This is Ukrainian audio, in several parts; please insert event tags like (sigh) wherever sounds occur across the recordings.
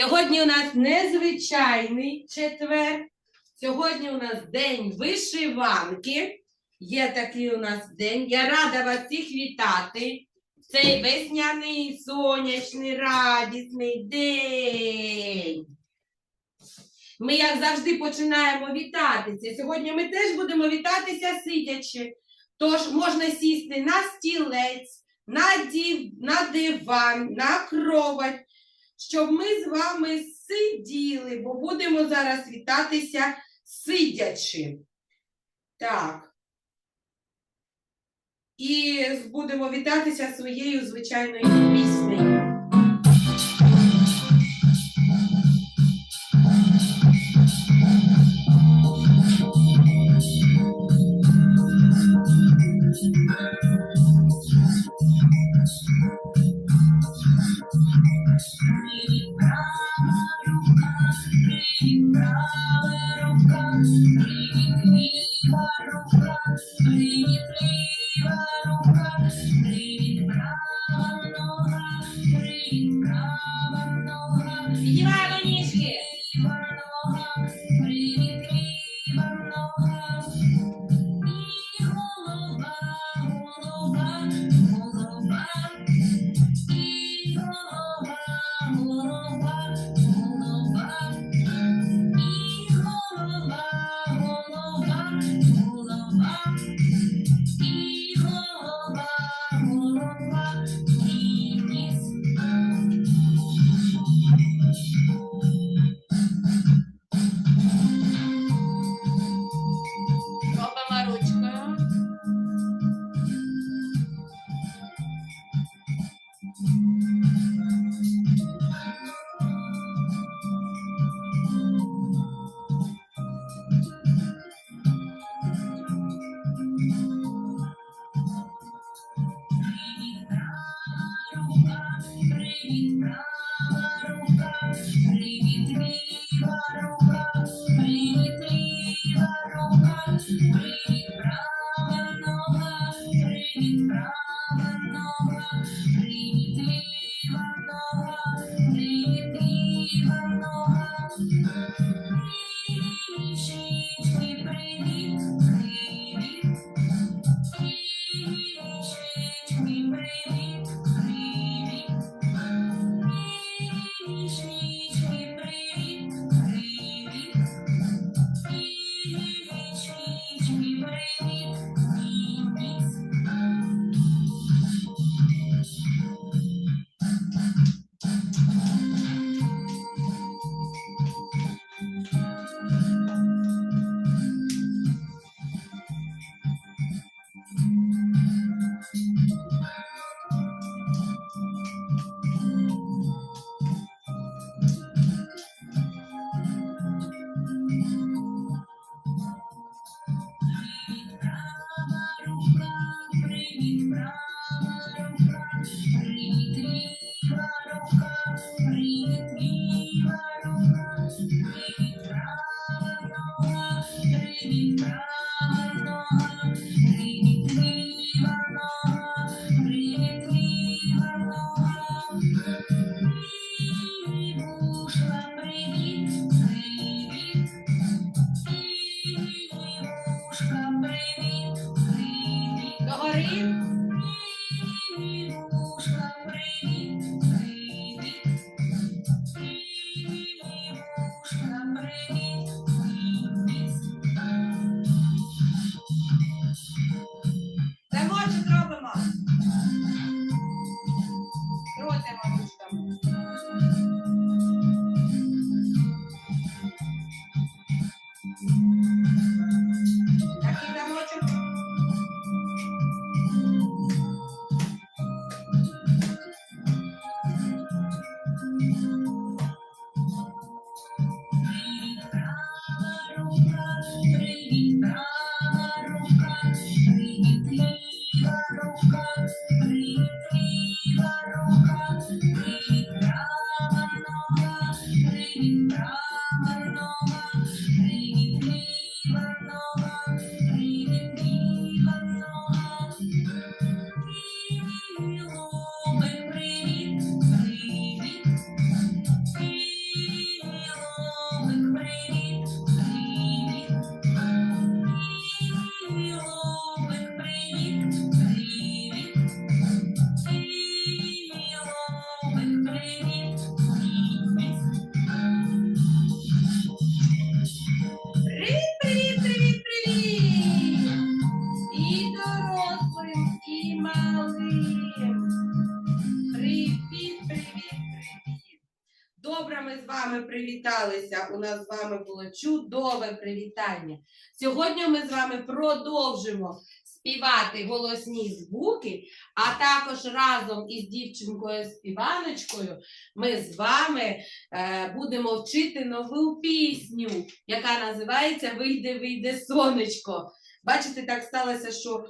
Сьогодні у нас незвичайний четвер. Сьогодні у нас день вишиванки. Є такий у нас день. Я рада вас всіх вітати. Цей весняний, сонячний, радісний день. Ми, як завжди, починаємо вітатися. Сьогодні ми теж будемо вітатися сидячи. Тож можна сісти на стілець, на, диван, на кровать, щоб ми з вами сиділи, бо будемо зараз вітатися сидячи. Так. І будемо вітатися своєю звичайною піснею. Добре, ми з вами привіталися. У нас з вами було чудове привітання. Сьогодні ми з вами продовжимо співати голосні звуки, а також разом із дівчинкою співаночкою ми з вами е, будемо вчити нову пісню, яка називається Вийде, вийде сонечко. Бачите, так сталося, що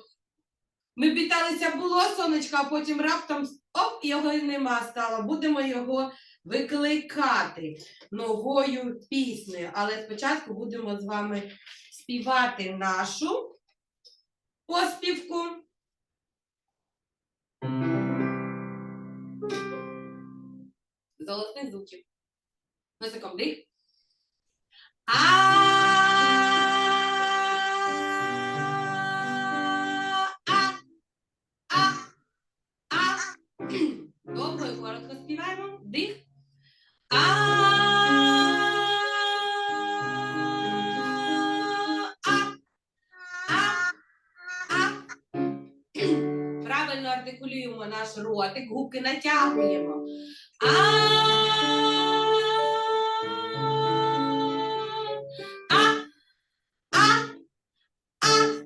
ми питалися, було сонечко, а потім раптом оп, його і нема стало. Будемо його викликати новою піснею. Але спочатку будемо з вами співати нашу поспівку. З голосних звуків. Носиком дих. А. А. А. І коротко співаємо. Дих. Правильно артикулюємо наш ротик, губки натягуємо. А.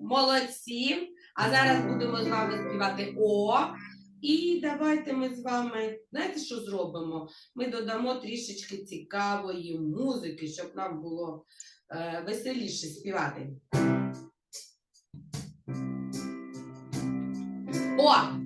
Молодці. А зараз будемо з вами співати О. І давайте ми з вами, знаєте, що зробимо? Ми додамо трішечки цікавої музики, щоб нам було е, веселіше співати. О!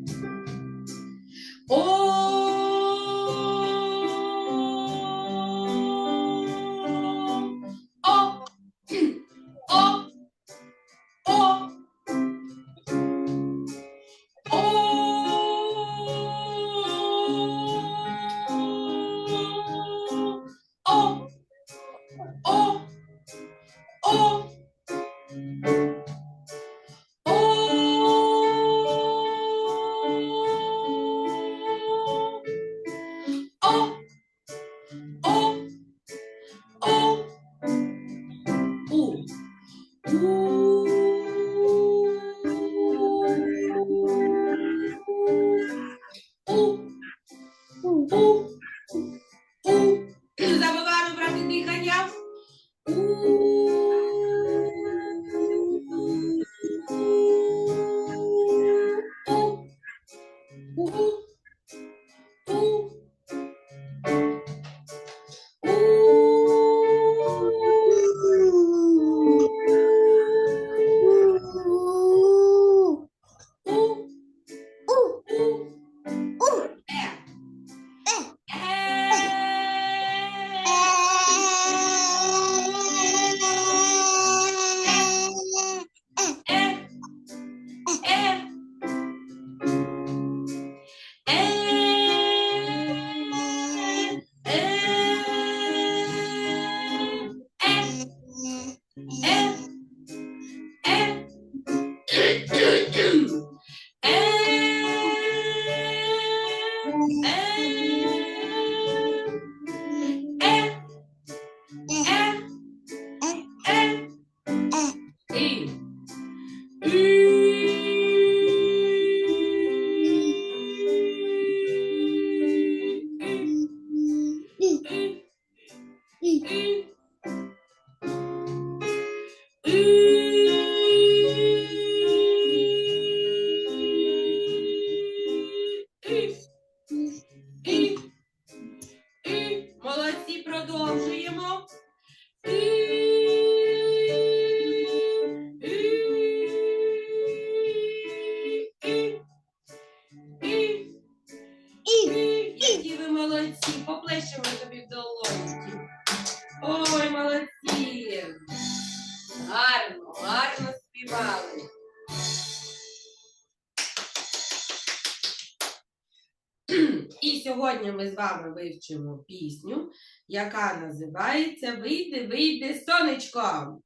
І сьогодні ми з вами вивчимо пісню, яка називається Вийди, вийди, сонечко.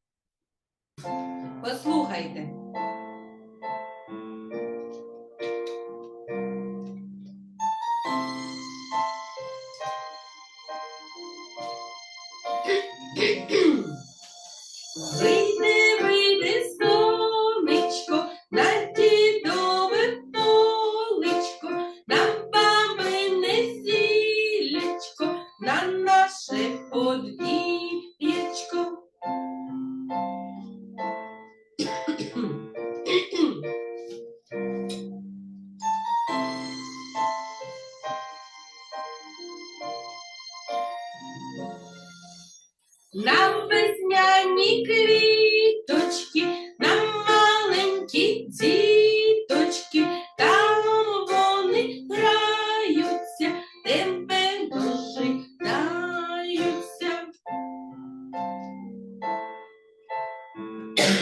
Послухайте.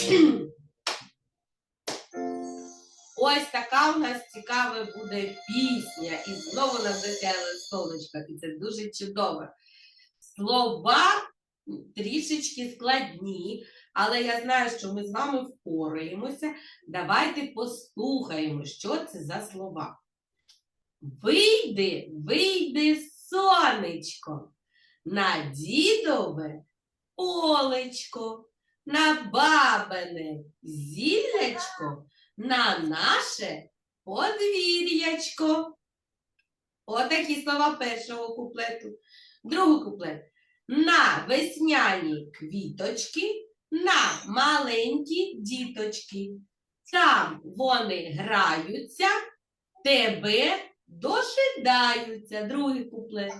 (clears throat) Ось така у нас цікава буде пісня. І знову нам засяяло сонечко, і це дуже чудово. Слова трішечки складні, але я знаю, що ми з вами впораємося. Давайте послухаємо, що це за слова. Вийди, вийди, сонечко, на дідове полечко, на бабине зіллячко, на наше подвір'ячко. Отакі слова першого куплету. Другий куплет. На весняні квіточки, на маленькі діточки. Там вони граються, тебе дожидаються. Другий куплет.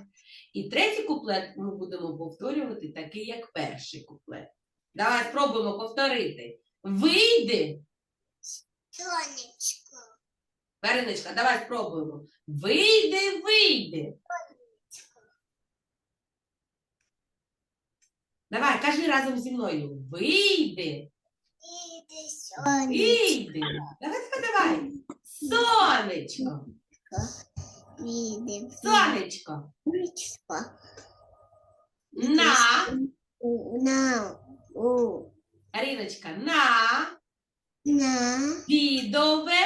І третій куплет ми будемо повторювати такий, як перший куплет. Давай спробуємо повторити. Вийди, Сонечко. Вероничка, давай спробуємо. Вийди, вийди. Давай, кажи разом зі мною. Вийди, Іди сонечко. вийди. Давай, давай, давай. Сонечко, Іди сонечко. сонечко. На, На. У. Аріночка, на На. дідове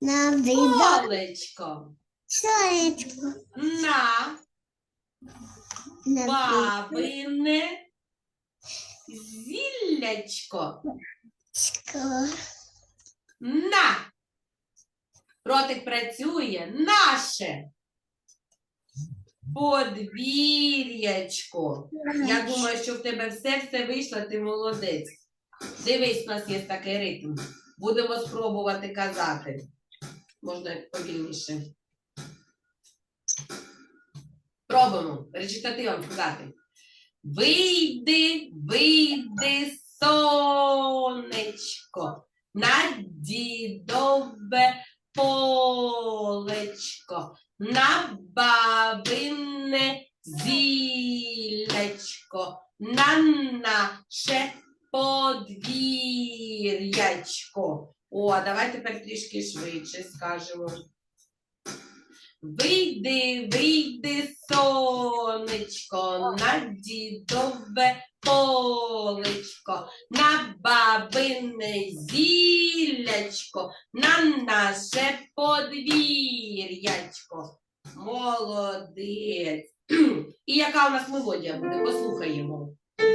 На відо. колечко. Сонечко. На На бабине зіллячко. відочко. На. Ротик працює. Наше. Подвір'ячко. Я думаю, що в тебе все-все вийшло, ти молодець. Дивись, у нас є такий ритм. Будемо спробувати казати. Можна повільніше. Пробуємо речитативом сказати. Вийди, вийди, сонечко, на дідове полечко, на бабине зілячко, на наше подвір'ячко. О, а давай тепер трішки швидше скажемо. Вийди, вийди, сонечко, на дідове полечко, на бабине зіллячко, на наше подвір'ячко. Молодець. (clears throat) І яка у нас мелодія буде? Послухаємо. (clears throat)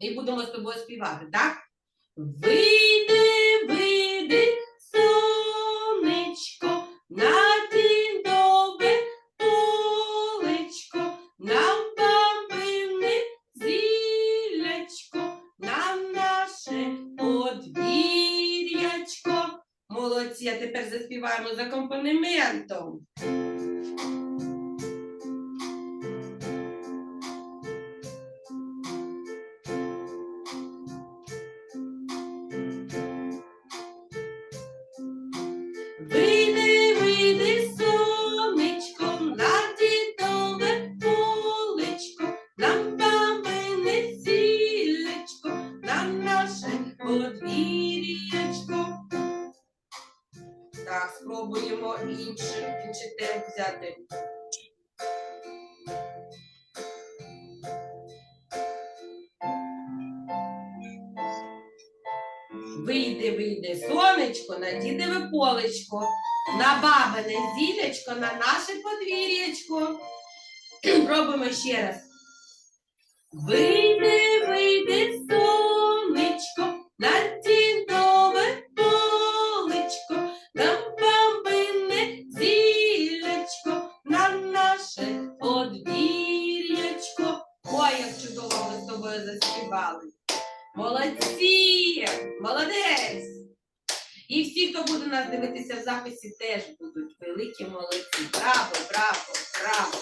І будемо з тобою співати, так? Вийди, тепер заспіваємо з темп. Вийде, вийде сонечко на дідове полечко, на бабине зілечко, на наше подвір'ячко. (clears throat) Пробуємо ще раз. Вийде, вийде сонечко, на дідове заспівали. Молодці! Молодець! І всі, хто буде нас дивитися в записі, теж будуть великі молодці. Браво, браво, браво!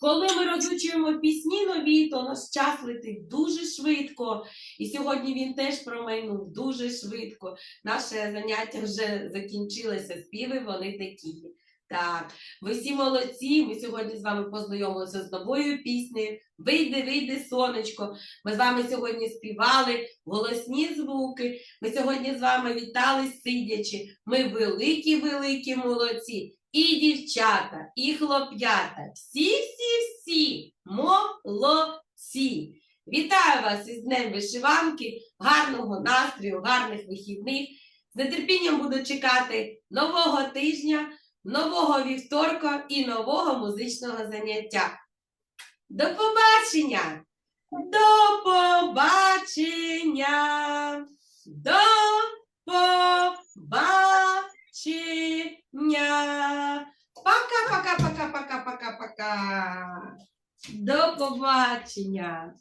Коли ми розучуємо пісні нові, то наш час летить дуже швидко. І сьогодні він теж промайнув дуже швидко. Наше заняття вже закінчилося. Співи вони такі. Так, ви всі молодці. Ми сьогодні з вами познайомилися з новою піснею. Вийде, вийде сонечко. Ми з вами сьогодні співали голосні звуки. Ми сьогодні з вами вітались сидячи. Ми великі, великі молодці. І дівчата, і хлоп'ята. Всі, всі, всі молодці. Вітаю вас із Днем вишиванки, гарного настрою, гарних вихідних. З нетерпінням буду чекати нового тижня, нового вівторка і нового музичного заняття. До побачення! До побачення! До побачення! Пока-пока-пока-пока-пока-пока! До побачення!